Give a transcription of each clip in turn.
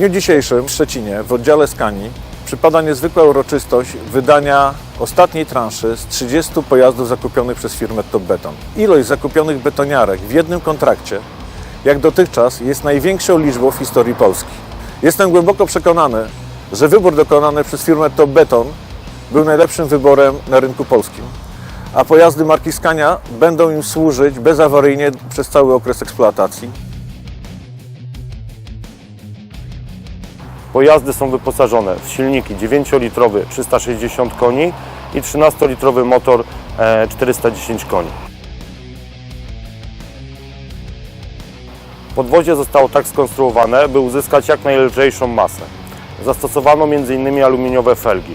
dniu dzisiejszym w Szczecinie w oddziale Skani przypada niezwykła uroczystość wydania ostatniej transzy z 30 pojazdów zakupionych przez firmę Top Beton. Ilość zakupionych betoniarek w jednym kontrakcie, jak dotychczas, jest największą liczbą w historii Polski. Jestem głęboko przekonany, że wybór dokonany przez firmę Top Beton był najlepszym wyborem na rynku polskim, a pojazdy marki Scania będą im służyć bezawaryjnie przez cały okres eksploatacji. Pojazdy są wyposażone w silniki 9-litrowy 360 koni i 13-litrowy motor e, 410 koni. Podwozie zostało tak skonstruowane, by uzyskać jak najlżejszą masę. Zastosowano m.in. aluminiowe felgi.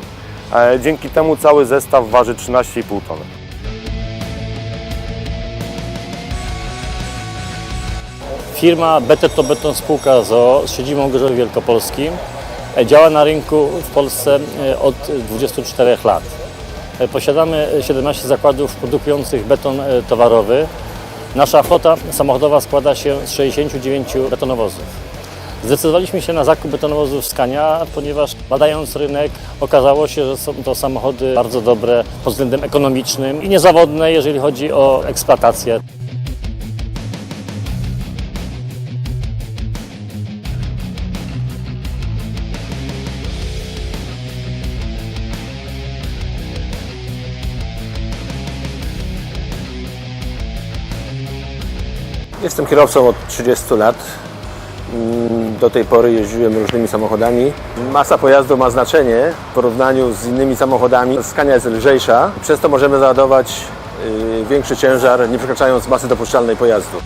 E, Dzięki temu cały zestaw waży 13,5 tony. Firma Better to Beton Spółka ZOO z siedzibą w Gorzowie Wielkopolskim e, działa na rynku w Polsce e, od 24 lat. E, Posiadamy 17 zakładów produkujących beton towarowy. Nasza flota samochodowa składa się z 69 betonowozów. Zdecydowaliśmy się na zakup betonowozów Scania, ponieważ badając rynek okazało się, że są to samochody bardzo dobre pod względem ekonomicznym i niezawodne, jeżeli chodzi o eksploatację. Jestem kierowcą od 30 lat. Mm, Do tej pory jeździłem różnymi samochodami. Masa pojazdu ma znaczenie w porównaniu z innymi samochodami. Skania jest lżejsza, przez to możemy załadować y, większy ciężar, nie przekraczając masy dopuszczalnej pojazdu.